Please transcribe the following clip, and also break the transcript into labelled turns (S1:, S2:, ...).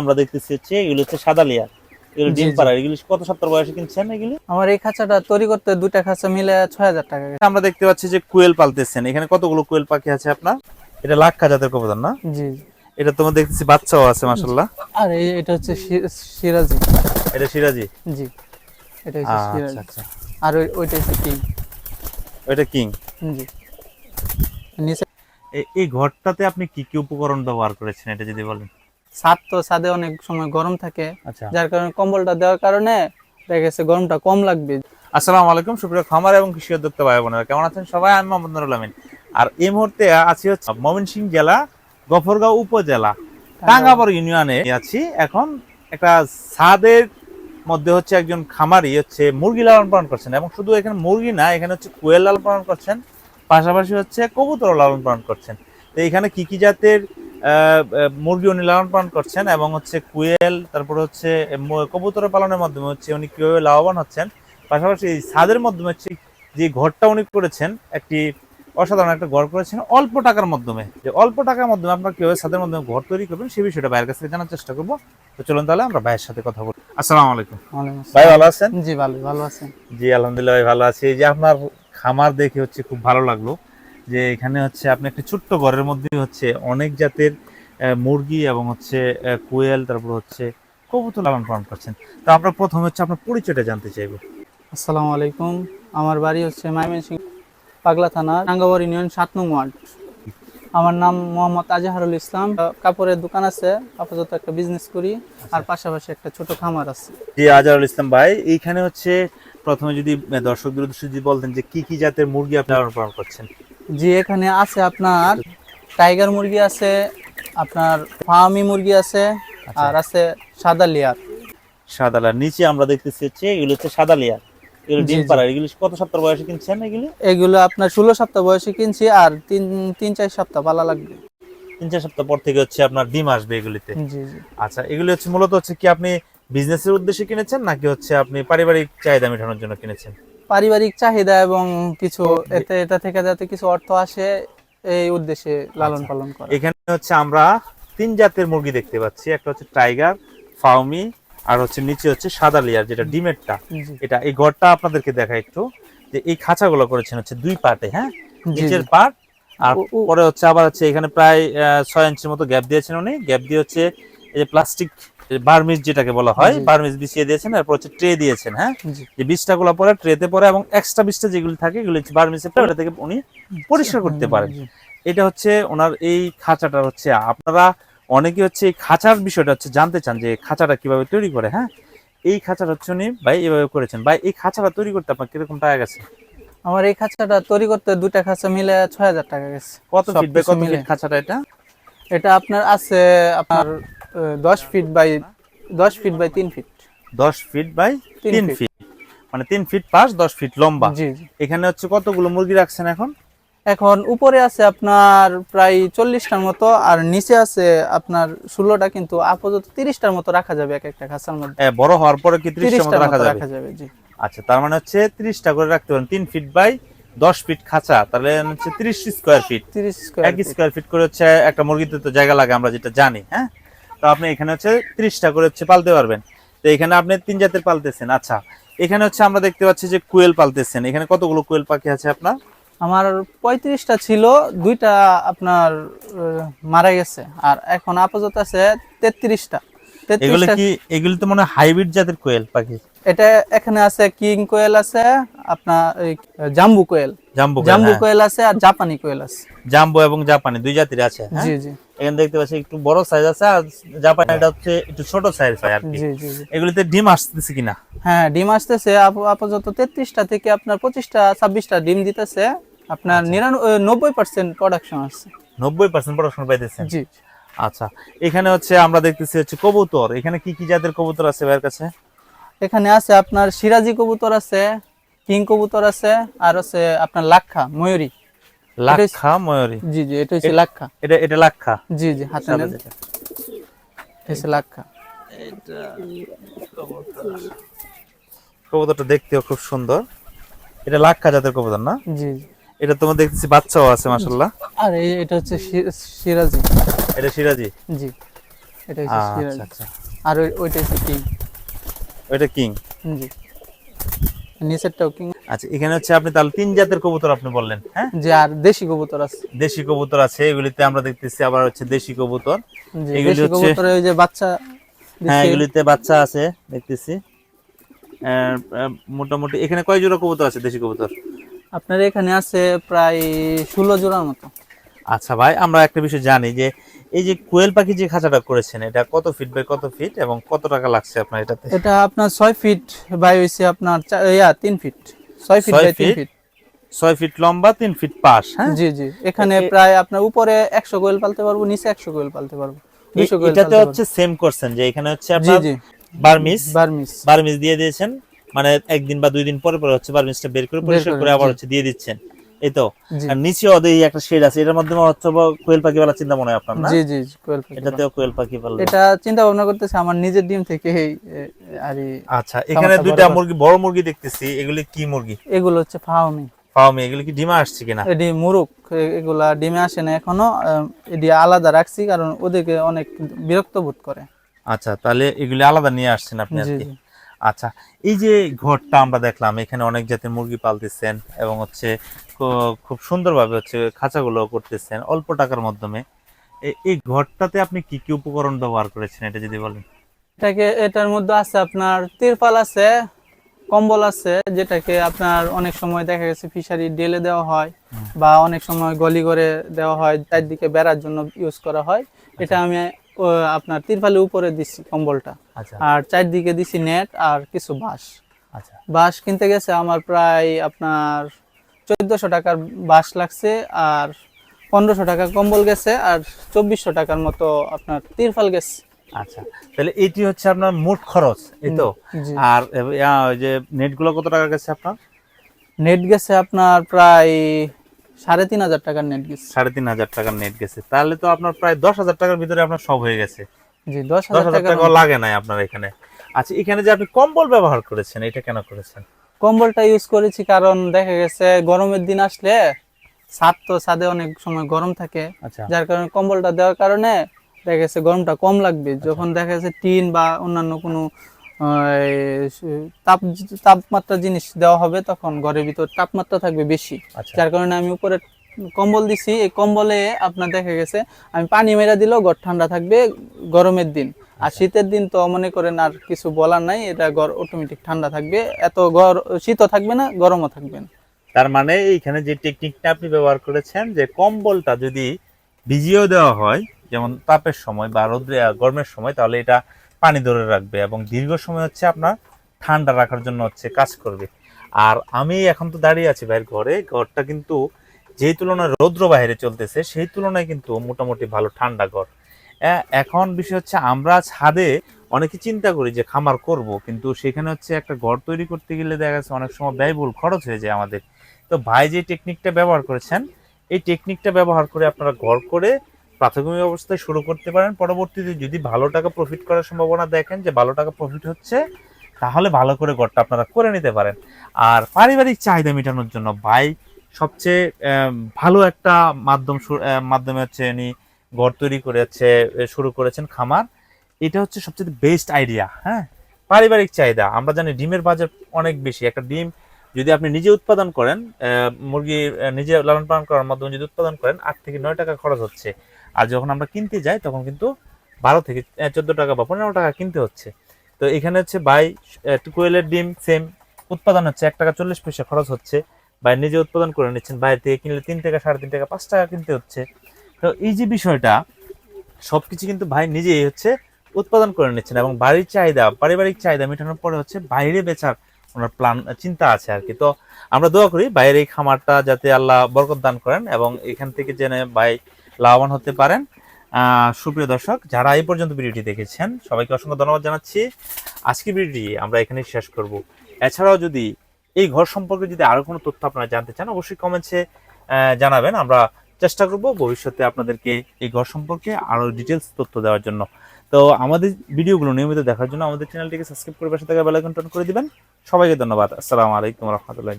S1: আমরা দেখতেছি হচ্ছে এগুলো হচ্ছে সাদা লেয়ার এগুলো ডিম
S2: জি।
S1: পাড়া এগুলো কত সপ্তাহ বয়সে কিনছেন এগুলো?
S2: আমার এই খাঁচাটা তৈরি করতে দুইটা খাঁচা মিলে ছয় হাজার টাকা।
S1: আমরা দেখতে পাচ্ছি যে কুয়েল পালতেছেন। এখানে কতগুলো কুয়েল পাখি আছে আপনার? এটা লাক্ষা জাতের কবুতর না?
S2: জি।
S1: এটা তোমার দেখতেছি বাচ্চাও আছে মাশাল্লাহ
S2: আর এই এটা হচ্ছে সিরাজি।
S1: এটা সিরাজি?
S2: জি। এটা হচ্ছে
S1: আচ্ছা
S2: সিরাজি।
S1: আচ্ছা।
S2: আর ওই- ওইটা হচ্ছে কিং।
S1: ওইটা কিং?
S2: জি। নিচে
S1: এই ঘরটাতে আপনি কি কি উপকরণ ব্যবহার করেছেন এটা যদি বলেন?
S2: ছাদ তো ছাদে অনেক সময় গরম থাকে।
S1: আচ্ছা।
S2: যার কারণে কম্বলটা দেওয়ার কারণে দেখা গেছে গরমটা কম লাগবে।
S1: আসসালামু আলাইকুম সুপ্রিয় খামার এবং কৃষি উদ্যোক্তা ভাই বোনেরা। কেমন আছেন সবাই? আমি মোহাম্মদ নুরুল আমিন। আর এই মুহূর্তে আছি হচ্ছে ময়মনসিংহ জেলা গফরগাঁও উপজেলা টাঙ্গাবর ইউনিয়নে আছি। এখন একটা ছাদের মধ্যে হচ্ছে একজন খামারি হচ্ছে মুরগি লালন পালন করছেন এবং শুধু এখানে মুরগি না এখানে হচ্ছে কোয়েল লালন পালন করছেন। পাশাপাশি হচ্ছে কবুতর লালন পালন করছেন। তো এখানে কি কি জাতের মুরগি উনি লালন পালন করছেন এবং হচ্ছে কুয়েল তারপর হচ্ছে কবুতর পালনের মাধ্যমে হচ্ছে উনি কীভাবে লাভবান হচ্ছেন পাশাপাশি এই ছাদের মাধ্যমে হচ্ছে যে ঘরটা উনি করেছেন একটি অসাধারণ একটা ঘর করেছেন অল্প টাকার মাধ্যমে। যে অল্প টাকার মাধ্যমে আপনার কীভাবে ছাদের মাধ্যমে ঘর তৈরি করবেন সেই বিষয়টা ভাইয়ের কাছ থেকে জানার চেষ্টা করব। তো চলুন তাহলে আমরা ভাইয়ের সাথে কথা বলি। আসসালামু আলাইকুম। ভাই ভালো আছেন?
S2: জি ভালো ভালো আছেন
S1: জি আলহামদুলিল্লাহ ভাই ভালো আছি। এই যে আপনার খামার দেখে হচ্ছে খুব ভালো লাগল। যে এখানে হচ্ছে আপনি একটা ছোট্ট ঘরের মধ্যে হচ্ছে অনেক জাতের মুরগি এবং হচ্ছে কোয়েল তারপর হচ্ছে কবুতর লালন পালন করছেন। তো আমরা প্রথমে হচ্ছে আপনার পরিচয়টা জানতে চাইব।
S2: আসসালামু আলাইকুম। আমার বাড়ি হচ্ছে ময়মনসিংহ পাগলা থানা টাঙ্গাবর ইউনিয়ন সাত নং ওয়ার্ড। আমার নাম মোহাম্মদ আজহারুল ইসলাম। কাপড়ের দোকান আছে আপাতত একটা বিজনেস করি আর পাশাপাশি একটা ছোট খামার আছে।
S1: জি আজহারুল ইসলাম ভাই এইখানে হচ্ছে প্রথমে যদি উদ্দেশ্যে যদি বলতেন যে কি কি জাতের মুরগি আপনি লালন পালন করছেন?
S2: জি এখানে আছে আপনার টাইগার মুরগি আছে আপনার ফার্মি মুরগি আছে
S1: আচ্ছা।
S2: আর আছে সাদা লেয়ার।
S1: সাদা লেয়ার নিচে আমরা দেখতেছি হচ্ছে এগুলো হচ্ছে সাদা লেয়ার। এগুলো ডিম
S2: জি।
S1: পাড়া এগুলো কত সপ্তাহ বয়সে কিনছেন এগুলি?
S2: এগুলো আপনার ষোলো সপ্তাহ বয়সে কিনছি আর তিন তিন চার সপ্তাহ পালা লাগবে।
S1: তিন চার সপ্তাহ পর থেকে হচ্ছে আপনার ডিম আসবে এগুলিতে।
S2: জি জি।
S1: আচ্ছা এগুলি হচ্ছে মূলত হচ্ছে কি আপনি বিজনেসের উদ্দেশ্যে কিনেছেন নাকি হচ্ছে আপনি পারিবারিক চাহিদা মেটানোর জন্য কিনেছেন?
S2: পারিবারিক চাহিদা এবং কিছু এতে এটা থেকে যাতে কিছু অর্থ আসে এই উদ্দেশ্যে লালন পালন করা।
S1: এখানে হচ্ছে আমরা তিন জাতের মুরগি দেখতে পাচ্ছি। একটা হচ্ছে টাইগার ফাউমি আর হচ্ছে নিচে হচ্ছে সাদা লেয়ার যেটা ডিমেরটা। এটা এই ঘরটা আপনাদেরকে দেখা একটু। যে এই খাঁচাগুলো করেছেন হচ্ছে দুই পার্টে হ্যাঁ? নিচের। পার্ট আর পরে হচ্ছে আবার হচ্ছে এখানে প্রায় ছয় ইঞ্চির মতো গ্যাপ দিয়েছেন উনি। গ্যাপ দিয়ে হচ্ছে এই যে প্লাস্টিক বার্মিস যেটাকে বলা হয়
S2: জি।
S1: বার্মিস বিছিয়ে দিয়েছেন তারপর হচ্ছে ট্রে দিয়েছেন হ্যাঁ? যে বীজটা গুলো পরে ট্রেতে পরে এবং এক্সট্রা বীজটা যেগুলি থাকে এগুলো হচ্ছে বার্মিসে ওটা থেকে উনি পরিষ্কার করতে পারেন। এটা হচ্ছে ওনার এই খাঁচাটা হচ্ছে আপনারা অনেকে হচ্ছে এই খাঁচার বিষয়টা হচ্ছে জানতে চান যে খাঁচাটা কীভাবে তৈরি করে হ্যাঁ? এই খাঁচাটা হচ্ছে উনি ভাই এভাবে করেছেন। ভাই এই খাঁচাটা তৈরি করতে আপনার কীরকম টাকা গেছে?
S2: আমার এই খাঁচাটা তৈরি করতে দুইটা খাঁচা মিলে ছয় হাজার টাকা গেছে।
S1: কত ফিট বাই কত
S2: মিলে।
S1: ফিট খাঁচাটা এটা?
S2: এটা আপনার আছে আপনার দশ ফিট বাই দশ ফিট বাই তিন ফিট
S1: দশ ফিট বাই
S2: তিন ফিট।
S1: মানে তিন ফিট পাশ দশ ফিট লম্বা। এখানে হচ্ছে কতগুলো মুরগি রাখছেন এখন?
S2: এখন উপরে আছে আপনার প্রায় চল্লিশটার মতো আর নিচে আছে আপনার ষোলোটা কিন্তু আপাতত তিরিশটার মতো রাখা যাবে এক একটা খাঁচার মধ্যে।
S1: বড় হওয়ার পরে কি ত্রিশটার মতো রাখা
S2: মতো
S1: যাবে
S2: রাখা যাবে? জি।
S1: আচ্ছা তার মানে হচ্ছে ত্রিশটা করে রাখতে পারেন। তিন ফিট বাই দশ ফিট খাঁচা তাহলে হচ্ছে ত্রিশ স্কোয়ার ফিট
S2: তিরিশ
S1: এক স্কোয়ার ফিট করে হচ্ছে একটা মুরগিতে তো জায়গা লাগে আমরা যেটা জানি হ্যাঁ? তো আপনি এখানে হচ্ছে ত্রিশটা করে হচ্ছে পালতে পারবেন। তো এখানে আপনি তিন জাতের পালতেছেন। আচ্ছা এখানে হচ্ছে আমরা দেখতে পাচ্ছি যে কুয়েল পালতেছেন। এখানে কতগুলো কুয়েল পাখি আছে আপনার?
S2: আমার পঁয়ত্রিশটা ছিল দুইটা আপনার মারা গেছে। আর এখন আপাতত আছে তেত্রিশটা।
S1: এগুলো কি এগুলি তো মনে হাইব্রিড জাতের কোয়েল পাখি?
S2: এটা এখানে আছে কিং কোয়েল আছে আপনার জাম্বু কোয়েল।
S1: জাম্বু
S2: জাম্বু
S1: কোয়েল
S2: কোয়েল আছে আর জাপানি কোয়েল আছে।
S1: জাম্বু এবং জাপানি দুই জাতির আছে হ্যাঁ?
S2: জি জি।
S1: এখানে দেখতে পাচ্ছি একটু বড় সাইজ আছে আর জাপানি এটা হচ্ছে একটু ছোট সাইজ হয় আর কি। এগুলিতে ডিম আসতেছে কিনা?
S2: হ্যাঁ ডিম আসতেছে। আপ- আপাতত তেত্রিশটা থেকে আপনার পঁচিশটা ছাব্বিশটা ডিম দিতেছে। আপনার নিরানব্বই নব্বই পার্সেন্ট প্রোডাকশন আসছে।
S1: নব্বই পার্সেন্ট পড়াশোনা পাইতেছেন?
S2: জি।
S1: আচ্ছা এখানে হচ্ছে আমরা দেখতেছি হচ্ছে কবুতর। এখানে কি কি জাতের কবুতর আছে ভাইয়ের কাছে?
S2: এখানে আছে আপনার সিরাজি কবুতর আছে কিং কবুতর আছে আর আছে আপনার লাক্ষা ময়ূরী।
S1: লাক্ষা ময়ূরী।
S2: জি জি এটা হচ্ছে লাক্ষা।
S1: এটা এটা লাক্ষা।
S2: জি জি হাতে নেন।
S1: যেটা।
S2: এটা লাক্ষা।
S1: কবুতরটা দেখতেও খুব সুন্দর। এটা লাক্ষা জাতের কবুতর না?
S2: জি
S1: এটা তোমার দেখতেছি বাচ্চাও আছে মাসাল্লাহ
S2: আর এই এটা হচ্ছে সিরাজি।
S1: এটা সিরাজি?
S2: জি এটা হচ্ছে সিরাজ।
S1: আচ্ছা। আচ্ছা
S2: আর ওইটা হচ্ছে কিং।
S1: ওইটা কিং?
S2: জি। নিচেরটাও কিং।
S1: আচ্ছা এখানে হচ্ছে আপনি তাহলে তিন জাতের কবুতর আপনি বললেন হ্যাঁ?
S2: যে আর দেশি কবুতর আছে।
S1: দেশি কবুতর আছে এগুলিতে আমরা দেখতেছি আবার হচ্ছে দেশি কবুতর। এগুলি হচ্ছে-
S2: ওই যে বাচ্চা
S1: হ্যাঁ এগুলিতে বাচ্চা আছে দেখতেছি। মোটামুটি এখানে কয় জোড়া কবুতর আছে দেশি কবুতর?
S2: আপনার এখানে আছে প্রায় ষোলো জোড়ার মতো।
S1: আচ্ছা ভাই আমরা একটা বিষয় জানি যে এই যে কোয়েল পাখি যে খাঁচাটা করেছেন এটা কত ফিট বাই কত ফিট এবং কত টাকা লাগছে আপনার এটাতে?
S2: এটা আপনার ছয় ফিট বাই হয়েছে আপনার ইয়া তিন ফিট। ছয় ফিট
S1: ছয়
S2: বাই তিন
S1: ফিট? 6 ফিট লম্বা তিন ফিট পাশ হ্যাঁ?
S2: জি জি। এখানে প্রায় আপনার উপরে একশো কোয়েল পালতে পারব নিচে একশো কোয়েল পালতে পারব। দুইশো কোয়েল
S1: এটাতে হচ্ছে সেম করছেন যে এখানে হচ্ছে
S2: জি
S1: আপনার
S2: জি।
S1: বার্মিস
S2: বার্মিস
S1: বার্মিস দিয়ে দিয়েছেন মানে একদিন বা দুই দিন পরে পরে হচ্ছে বার্মিসটা বের করে পরিষ্কার
S2: করে,
S1: করে আবার হচ্ছে দিয়ে দিচ্ছেন। এই তো আর নিচে ওদের একটা শেড আছে এটার মাধ্যমে হচ্ছে কোয়েল পাখি চিন্তা মনে হয় আপনার না?
S2: জি জি কোয়েল পারব।
S1: এটাতেও কোয়েল পাখি পালবে।
S2: এটা চিন্তা ভাবনা করতেছে আমার নিজের ডিম থেকে আর
S1: আচ্ছা এখানে দুইটা মুরগি বড় মুরগি দেখতেছি এগুলি কি মুরগি?
S2: এগুলো হচ্ছে ফার্মি
S1: ফার্মে এগুলি কি ডিমা আসছে কিনা?
S2: এডি মুরুক এগুলা ডিমে আসে না এখনও আহ, এডি আলাদা রাখছি কারণ ওদেরকে অনেক বিরক্ত বোধ করে।
S1: আচ্ছা তাহলে এগুলি আলাদা নিয়ে আসছেন আপনি আর
S2: জি
S1: কি।
S2: জি।
S1: আচ্ছা এই যে ঘরটা আমরা দেখলাম এখানে অনেক জাতের মুরগি পালতেছেন এবং হচ্ছে খুব সুন্দরভাবে হচ্ছে খাঁচাগুলো করতেছেন অল্প টাকার মাধ্যমে। এই ঘরটাতে আপনি কি কি উপকরণ ব্যবহার করেছেন এটা যদি বলেন?
S2: এটাকে এটার মধ্যে আছে আপনার তিরপাল আছে কম্বল আছে যেটাকে আপনার অনেক সময় দেখা গেছে ফিশারি ডেলে দেওয়া হয় বা অনেক সময় গলি করে দেওয়া হয় চারদিকে বেড়ার জন্য ইউজ করা হয়। এটা আমি ও, আপনার তিরপালের উপরে দিচ্ছি কম্বলটা।
S1: আচ্ছা।
S2: আর চারদিকে দিছি নেট আর কিছু বাঁশ।
S1: আচ্ছা।
S2: বাঁশ কিনতে গেছে আমার প্রায় আপনার চোদ্দশো টাকার বাঁশ লাগছে আর পনেরোশো টাকা কম্বল গেছে আর চব্বিশশো টাকার মতো আপনার তিরফাল গেছে।
S1: আচ্ছা। তাহলে এটি হচ্ছে আপনার মোট খরচ এই তো? আর ওই যে নেটগুলো কত টাকা গেছে আপনার?
S2: নেট গেছে আপনার প্রায় সাড়ে তিন হাজার টাকার নেট গেছে।
S1: সাড়ে তিন হাজার টাকার নেট গেছে। তাহলে তো আপনার প্রায় দশ হাজার টাকার ভিতরে আপনার সব হয়ে গেছে।
S2: জি দশ হাজার
S1: টাকা লাগে নাই আপনার এখানে। আচ্ছা এখানে যে আপনি কম্বল ব্যবহার করেছেন এটা কেন করেছেন?
S2: কম্বলটা ইউজ করেছি কারণ দেখা গেছে গরমের দিন আসলে ছাদ তো ছাদে অনেক সময় গরম থাকে।
S1: আচ্ছা।
S2: যার কারণে কম্বলটা দেওয়ার কারণে দেখা গেছে গরমটা কম লাগবে। যখন দেখা গেছে টিন বা অন্যান্য কোনো তাপ তাপমাত্রা জিনিস দেওয়া হবে তখন ঘরের ভিতর তাপমাত্রা থাকবে বেশি।
S1: আচ্ছা।
S2: যার কারণে আমি উপরে কম্বল দিছি। এই কম্বলে আপনার দেখা গেছে আমি পানি মেরা দিলেও ঘর ঠান্ডা থাকবে গরমের দিন। আর শীতের দিন তো মনে করেন আর কিছু বলার নাই এটা ঘর অটোমেটিক ঠান্ডা থাকবে। এত গর শীতও থাকবে না গরমও থাকবে না।
S1: তার মানে এইখানে যে টেকনিকটা আপনি ব্যবহার করেছেন যে কম্বলটা যদি ভিজিয়েও দেওয়া হয় যেমন তাপের সময় বা রোদ্রে গরমের সময় তাহলে এটা পানি ধরে রাখবে এবং দীর্ঘ সময় হচ্ছে আপনার ঠান্ডা রাখার জন্য হচ্ছে কাজ করবে। আর আমি এখন তো দাঁড়িয়ে আছি ভাইয়ের ঘরে। ঘরটা কিন্তু যেই তুলনায় রৌদ্র বাইরে চলতেছে, সেই তুলনায় কিন্তু মোটামুটি ভালো ঠান্ডা ঘর। এখন বিষয় হচ্ছে আমরা ছাদে অনেকে চিন্তা করি যে খামার করব, কিন্তু সেখানে হচ্ছে একটা ঘর তৈরি করতে গেলে দেখা যাচ্ছে অনেক সময় ব্যয়বহুল খরচ হয়ে যায় আমাদের। তো ভাই যে টেকনিকটা ব্যবহার করেছেন, এই টেকনিকটা ব্যবহার করে আপনারা ঘর করে প্রাথমিক অবস্থায় শুরু করতে পারেন। পরবর্তীতে যদি ভালো টাকা প্রফিট করার সম্ভাবনা দেখেন যে ভালো টাকা প্রফিট হচ্ছে, তাহলে ভালো করে ঘরটা আপনারা করে নিতে পারেন। আর পারিবারিক চাহিদা মেটানোর জন্য ভাই সবচেয়ে ভালো একটা মাধ্যম মাধ্যমে হচ্ছে উনি ঘর তৈরি করে হচ্ছে শুরু করেছেন খামার। এটা হচ্ছে সবচেয়ে বেস্ট আইডিয়া হ্যাঁ? পারিবারিক চাহিদা, আমরা জানি ডিমের বাজার অনেক বেশি। একটা ডিম যদি আপনি নিজে উৎপাদন করেন মুরগি নিজে লালন পালন করার মাধ্যমে যদি উৎপাদন করেন, আট থেকে নয় টাকা খরচ হচ্ছে। আর যখন আমরা কিনতে যাই, তখন কিন্তু বারো থেকে চোদ্দ টাকা বা পনেরো টাকা কিনতে হচ্ছে। তো এখানে হচ্ছে বাই কোয়েলের ডিম সেম উৎপাদন হচ্ছে এক টাকা চল্লিশ পয়সা খরচ হচ্ছে। বাই নিজে উৎপাদন করে নিচ্ছেন বাইরে থেকে কিনলে তিন টাকা সাড়ে তিন টাকা, পাঁচ টাকা কিনতে হচ্ছে। তো এই যে বিষয়টা সব কিছু কিন্তু ভাই নিজেই হচ্ছে উৎপাদন করে নিচ্ছেন এবং বাড়ির চাহিদা, পারিবারিক চাহিদা মেটানোর পরে হচ্ছে বাইরে বেচার ওনার প্ল্যান চিন্তা আছে আর কি তো আমরা দোয়া করি বাইরের এই খামারটা যাতে আল্লাহ বরকত দান করেন এবং এখান থেকে জেনে ভাই লাভবান হতে পারেন। সুপ্রিয় দর্শক, যারা এই পর্যন্ত ভিডিওটি দেখেছেন, সবাইকে অসংখ্য ধন্যবাদ জানাচ্ছি। আজকের ভিডিওটি আমরা এখানেই শেষ করব। এছাড়াও যদি এই ঘর সম্পর্কে যদি আরও কোনো তথ্য আপনারা জানতে চান, অবশ্যই কমেন্টসে জানাবেন। আমরা চেষ্টা করব ভবিষ্যতে আপনাদেরকে এই ঘর সম্পর্কে আরও ডিটেলস তথ্য দেওয়ার জন্য। তো আমাদের ভিডিওগুলো নিয়মিত দেখার জন্য আমাদের চ্যানেলটিকে সাবস্ক্রাইব করে পাশে থাকা বেলাইকন টন করে দিবেন। সবাইকে ধন্যবাদ। আসসালামু আলাইকুম রহমতুল্লাহ।